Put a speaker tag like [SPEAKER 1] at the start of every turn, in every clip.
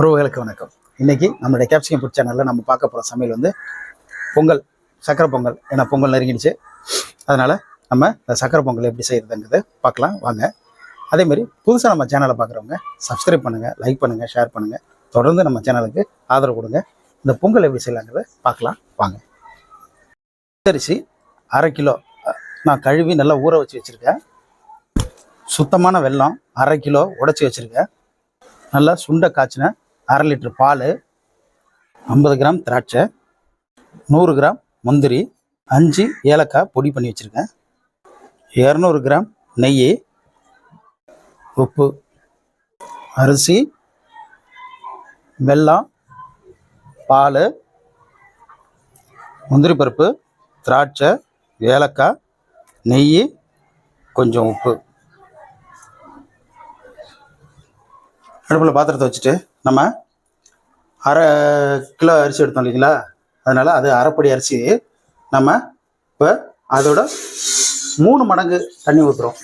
[SPEAKER 1] உறவுகளுக்கு வணக்கம். இன்னைக்கு நம்மளுடைய கேப்சிகம் ஃபுட் சேனலில் நம்ம பார்க்க போகிற சமையல் வந்து பொங்கல் சக்கரை பொங்கல். ஏன்னா பொங்கல் நெருங்கிடுச்சு. அதனால் நம்ம இந்த சக்கரை பொங்கல் எப்படி செய்கிறதுங்கிறத பார்க்கலாம். வாங்க. அதேமாதிரி புதுசாக நம்ம சேனலை பார்க்குறவங்க சப்ஸ்கிரைப் பண்ணுங்கள் லைக் பண்ணுங்கள் ஷேர் பண்ணுங்கள் தொடர்ந்து நம்ம சேனலுக்கு ஆதரவு கொடுங்க. இந்த பொங்கல் எப்படி செய்யலாங்கிறத பார்க்கலாம். வாங்க. அரிசி அரை கிலோ நான் கழுவி நல்லா ஊற வச்சு வச்சுருக்கேன். சுத்தமான வெல்லம் அரை கிலோ உடச்சி வச்சுருக்கேன். நல்லா சுண்டை காய்ச்சின அரை லிட்டர் பால் ஐம்பது கிராம் திராட்சை நூறு கிராம் முந்திரி அஞ்சு ஏலக்காய் பொடி பண்ணி வச்சுருக்கேன். இரநூறு கிராம் நெய் உப்பு அரிசி வெல்லம் பால் முந்திரி பருப்பு திராட்சை ஏலக்காய் நெய் கொஞ்சம் உப்பு. அடுப்பில் பாத்திரத்தை வச்சுட்டு நம்ம அரை கிலோ அரிசி எடுத்தோம் இல்லைங்களா? அதனால் அது அரைப்படி அரிசி நம்ம இப்போ அதோட மூணு மடங்கு தண்ணி ஊற்றுறோம்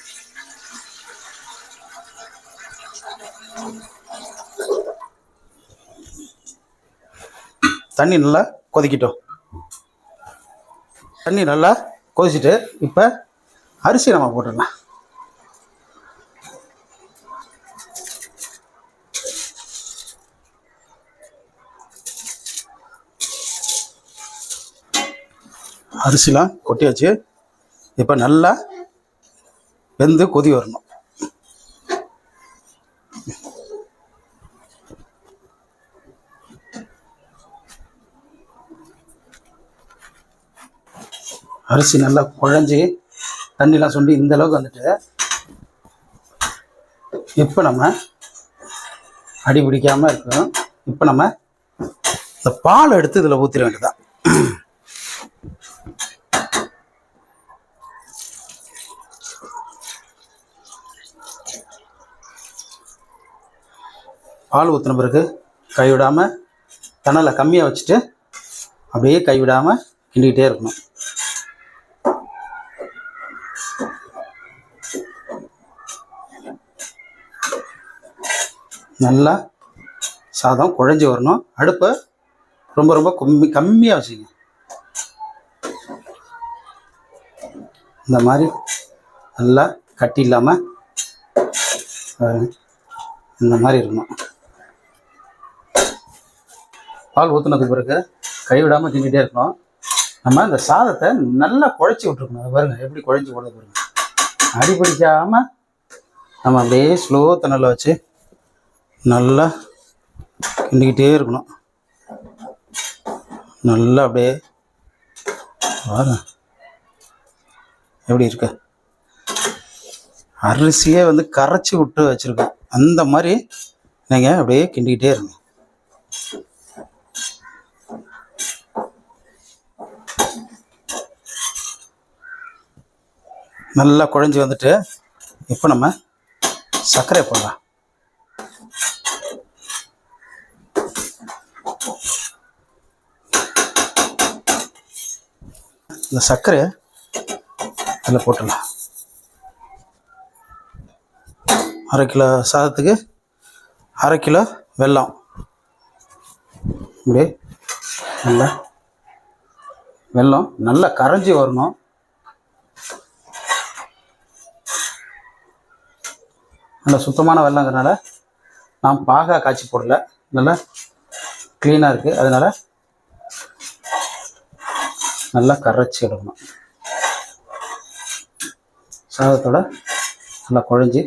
[SPEAKER 1] தண்ணி நல்லா கொதிக்கட்டும். தண்ணி நல்லா கொதிச்சிட்டு இப்போ அரிசி நம்ம போட்டுடலாம். அரிசிலாம் கொட்டியாச்சு. இப்போ நல்லா வெந்து கொதி வரணும். அரிசி நல்லா குழஞ்சி தண்ணிலாம் சுண்டி இந்த அளவுக்கு வந்துட்டு இப்போ நம்ம அடி பிடிக்காமல் இருக்கணும். இப்போ நம்ம இந்த பால் எடுத்து இதில் ஊற்றிட வேண்டியதான் பால் ஊற்றின பிறகு கைவிடாமல் தணலை கம்மியாக வச்சுட்டு அப்படியே கைவிடாமல் கிண்டிக்கிட்டே இருக்கணும். நல்லா சாதம் குழஞ்சி வரணும். அடுப்பை ரொம்ப ரொம்ப கம்மி கம்மியாக வச்சுங்க இந்த மாதிரி நல்லா கட்டி இல்லாமல் இந்த மாதிரி இருக்கணும். பால் ஊற்றுனதுக்கு பிறகு கைவிடாமல் திங்கிட்டே இருக்கணும். நம்ம இந்த சாதத்தை நல்லா குழச்சி விட்டுருக்கணும். அதை பாருங்கள் எப்படி குழைச்சி போடுறது பாருங்கள் அடி பிடிக்காமல் நம்ம அப்படியே ஸ்லோ தண்ணில் வச்சு நல்லா கிண்டிக்கிட்டே இருக்கணும். நல்லா அப்படியே பாருங்க எப்படி இருக்கு? அரிசியே வந்து கரைச்சி விட்டு வச்சுருக்கேன் அந்த மாதிரி நீங்கள் அப்படியே கிண்டிக்கிட்டே இருங்க நல்லா குழஞ்சி வந்துட்டு இப்போ நம்ம சர்க்கரை போடலாம். இந்த சர்க்கரை அதில் போட்டுடலாம். அரை கிலோ சாதத்துக்கு அரை கிலோ வெல்லம். இப்படி நல்லா வெல்லம் நல்லா கரைஞ்சி வரணும். நல்லா சுத்தமான வெள்ளங்கிறனால நான் பாகா காய்ச்சி போடல. நல்லா க்ளீனாக இருக்குது அதனால் நல்லா கரைச்சி எடுக்கணும். சாதத்தோட நல்லா குழஞ்சி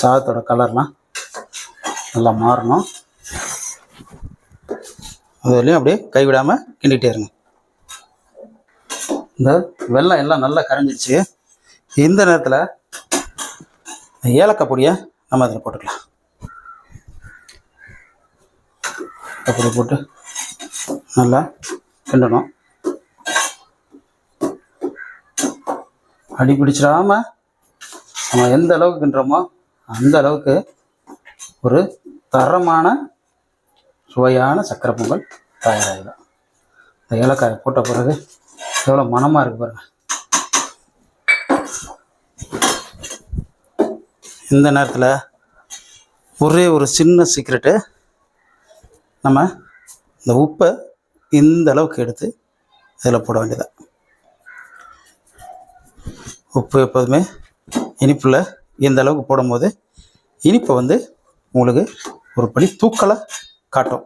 [SPEAKER 1] சாதத்தோட கலர்லாம் நல்லா மாறணும். அது வரையும் அப்படியே கைவிடாமல் கிண்டிகிட்டே இருங்க. இந்த வெள்ளம் எல்லாம் நல்லா கரைஞ்சிடுச்சு இந்த நேரத்தில் ஏலக்காய் பொடியை நம்ம அதில் போட்டுக்கலாம். ஏலக்காய் பொடி போட்டு நல்லா கிண்டணும். அடி பிடிச்சிடாம நம்ம எந்த அளவுக்கு கிண்டுறோமோ அந்த அளவுக்கு ஒரு தரமான சுவையான சக்கரை பொங்கல் தயாராகிடும். இந்த ஏலக்காயை போட்ட பிறகு எவ்வளோ மனமாக இருக்கு பாருங்கள் இந்த நேரத்தில் ஒரே ஒரு சின்ன சீக்ரெட்டு நம்ம இந்த உப்பை இந்த அளவுக்கு எடுத்து இதில் போட வேண்டியதாக உப்பு எப்போதுமே இனிப்பில் இந்த அளவுக்கு போடும்போது இனிப்பை வந்து உங்களுக்கு ஒரு படி தூக்கலை காட்டும்.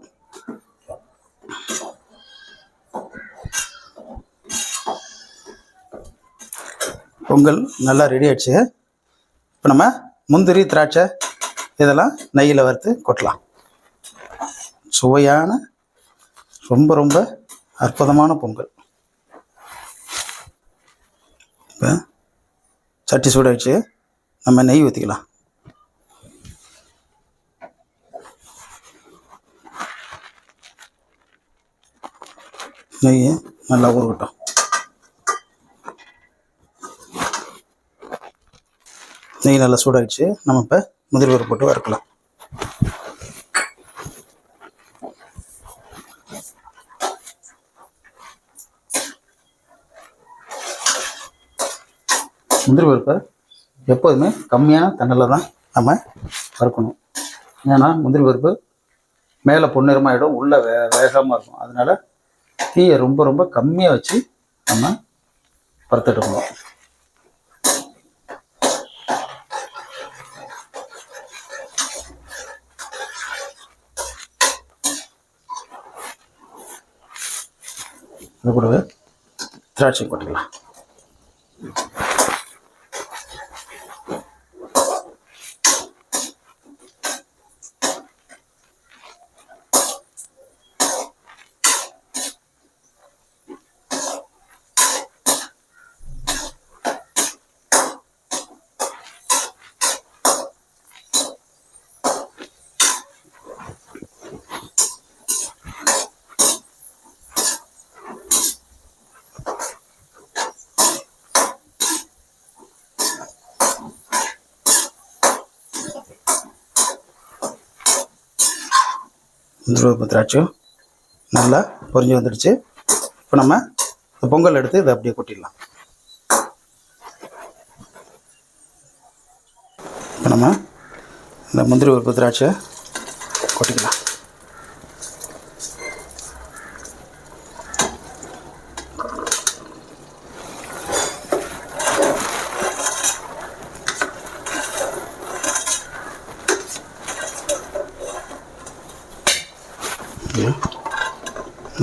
[SPEAKER 1] பொங்கல் நல்லா ரெடி ஆயிடுச்சு இப்போ நம்ம முந்திரி திராட்சை இதெல்லாம் நெய்யில் வறுத்து கொட்டலாம். சுவையான ரொம்ப ரொம்ப அற்புதமான பொங்கல். இப்போ சட்டி சூடாயிடுச்சு நம்ம நெய் ஊற்றிக்கலாம் நெய் நல்லா ஊறுகட்டும் நெய் நல்லா சூடாகிடுச்சு நம்ம இப்போ முதிர் பருப்பு போட்டு வறுக்கலாம். முந்திரி பருப்பை எப்போதுமே கம்மியான தண்ணில் தான் நம்ம வறுக்கணும். ஏன்னா முந்திரி பருப்பு மேலே பொன்னிறமாயிடும் உள்ளே வே வேகமாக இருக்கும். அதனால தீயை ரொம்ப ரொம்ப கம்மியாக வச்சு நம்ம வறுத்துட்டுக்கணும் இது கூடவே திராட்சை போட்டுக்கலாம் முந்திரி திராட்சையும் நல்லா பொரிஞ்சு வந்துடுச்சு. இப்போ நம்ம இந்த பொங்கல் எடுத்து இதை அப்படியே கொட்டிடலாம். இப்போ நம்ம இந்த முந்திரி பருப்பு திராட்சை கொட்டிக்கலாம்.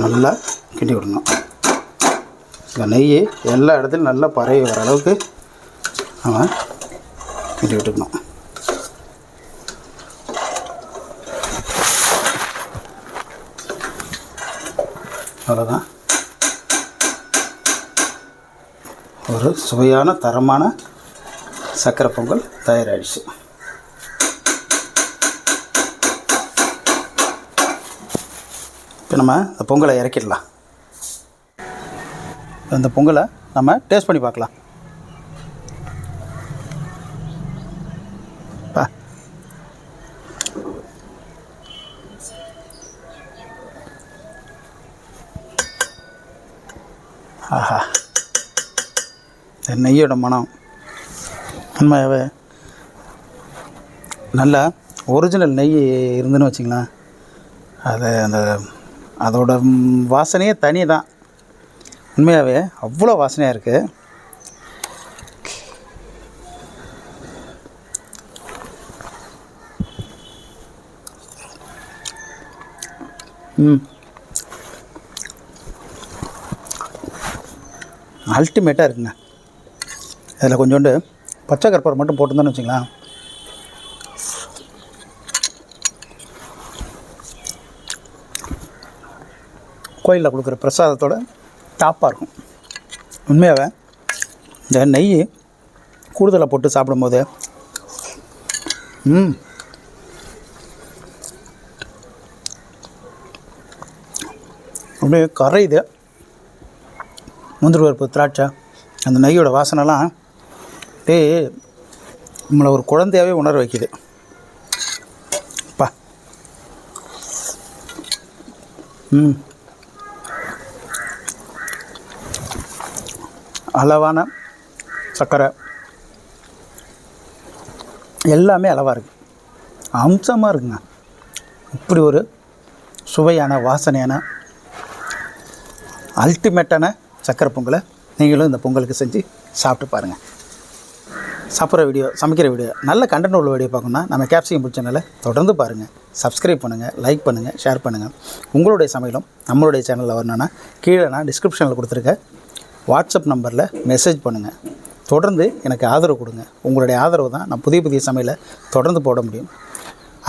[SPEAKER 1] நல்லா கிண்டி விடணும் இந்த நெய் எல்லா இடத்துலையும் நல்லா பரவி வர அளவுக்கு நம்ம கிண்டி விட்டுக்கணும். அவ்வளோதான் ஒரு சுவையான தரமான சக்கரை பொங்கல் தயாராகிடுச்சு இப்போ நம்ம இந்த பொங்கலை இறக்கிடலாம். இந்த பொங்கலை நம்ம டேஸ்ட் பண்ணி பார்க்கலாம். பா. ஆஹா. இந்த நெய்யோட மனம். உண்மையாகவே நல்லா ஒரிஜினல் நெய் இருந்துன்னு வச்சிங்களேன். அது அந்த அதோட வாசனையே தனி தான் உண்மையாகவே அவ்வளோ வாசனையாக இருக்குது ம். அல்டிமேட்டாக இருக்குங்க. அதில் கொஞ்சோண்டு பச்சை கற்பூரம் மட்டும் போட்டுருந்தோன்னு வச்சுங்களேன். கோயிலில் கொடுக்குற பிரசாதத்தோட டாப்பாக இருக்கும். உண்மையாகவே இந்த நெய் கூடுதலாக போட்டு சாப்பிடும்போது ம். அப்படியே கரையுது. முந்திரி பருப்பு திராட்சை அந்த நெய்யோட வாசனைலாம் டே நம்மளை ஒரு குழந்தையாகவே உணர வைக்குது. பா. ம். அளவான சர்க்கரை எல்லாமே அளவாக இருக்குது அம்சமாக இருக்குங்க. இப்படி ஒரு சுவையான வாசனையான அல்டிமேட்டான சக்கரை பொங்கலை நீங்களும் இந்த பொங்கலுக்கு செஞ்சு சாப்பிட்டு பாருங்கள் சாப்பிட்ற வீடியோ சமைக்கிற வீடியோ நல்ல கண்டென்ட் உள்ள வீடியோ பார்க்கணும்னா நம்ம கேப்சிகம் பிடிச்ச சேனலை தொடர்ந்து பாருங்கள் சப்ஸ்கிரைப் பண்ணுங்கள் லைக் பண்ணுங்கள் ஷேர் பண்ணுங்கள் உங்களுடைய சமையலும் நம்மளுடைய சேனலில் வரணும்னா கீழே நான் டிஸ்கிரிப்ஷனில் கொடுத்துருக்கேன் வாட்ஸ்அப் நம்பரில் மெசேஜ் பண்ணுங்கள் தொடர்ந்து எனக்கு ஆதரவு கொடுங்க. உங்களுடைய ஆதரவு தான் நான் புதிய புதிய சமையலை தொடர்ந்து போட முடியும்.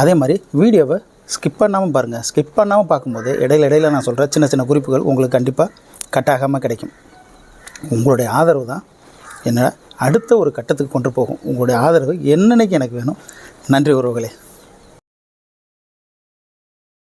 [SPEAKER 1] அதே மாதிரி வீடியோவை ஸ்கிப் பண்ணாமல் பாருங்கள் ஸ்கிப் பண்ணாமல் பார்க்கும்போது இடையில இடையில நான் சொல்கிற சின்ன சின்ன குறிப்புகள் உங்களுக்கு கண்டிப்பாக கட் ஆகாமல் கிடைக்கும். உங்களுடைய ஆதரவு தான் என்னை அடுத்த ஒரு கட்டத்துக்கு கொண்டு போகும். உங்களுடைய ஆதரவு என்னன்னைக்கு எனக்கு வேணும்? நன்றி உறவுகளே.